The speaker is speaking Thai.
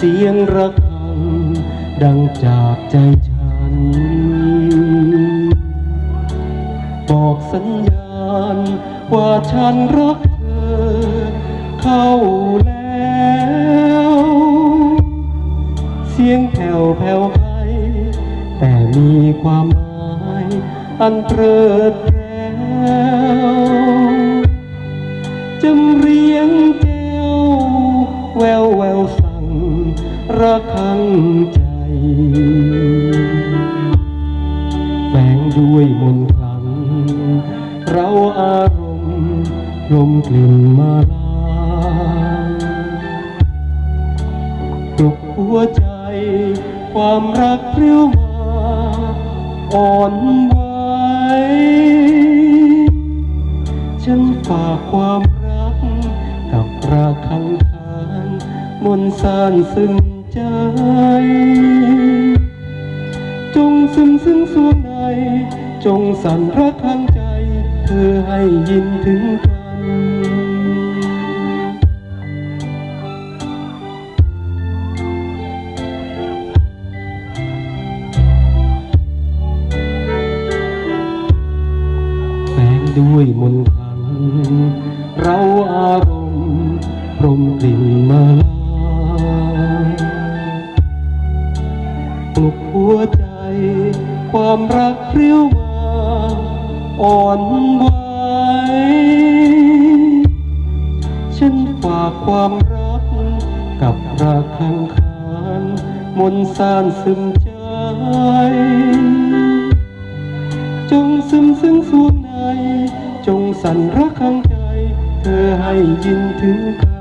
เสียงระฆังดังจากใจฉัน บอกสัญญาณว่าฉันรักเธอ เข้าแล้ว เสียงแผ่วแผ่วไกลแต่มีความหมายอันเพลิดเพล้ว ระคังใจ แฝงด้วยมนต์คลัง เราอารมณ์ลมกลิ่นมาลาปลุกหัวใจ ความรักเรียวมาอ่อนไหวฉันฝากความรักกับราคังคานมนต์สานซึ้ง ใจจงซึมซึ้งสวงใน จงสั่นรักข้างใจ เธอให้ยินถึงกันแฝงด้วยมนต์คลังเราอารมณ์ ความรักเรียวมาอ่อนไหวฉันฝากความรักกับรักข้างคานมนสานซึมใจ จงซึมซึ้งสวงใน จงสั่นรักข้างใจ เธอให้ยินถึงกัน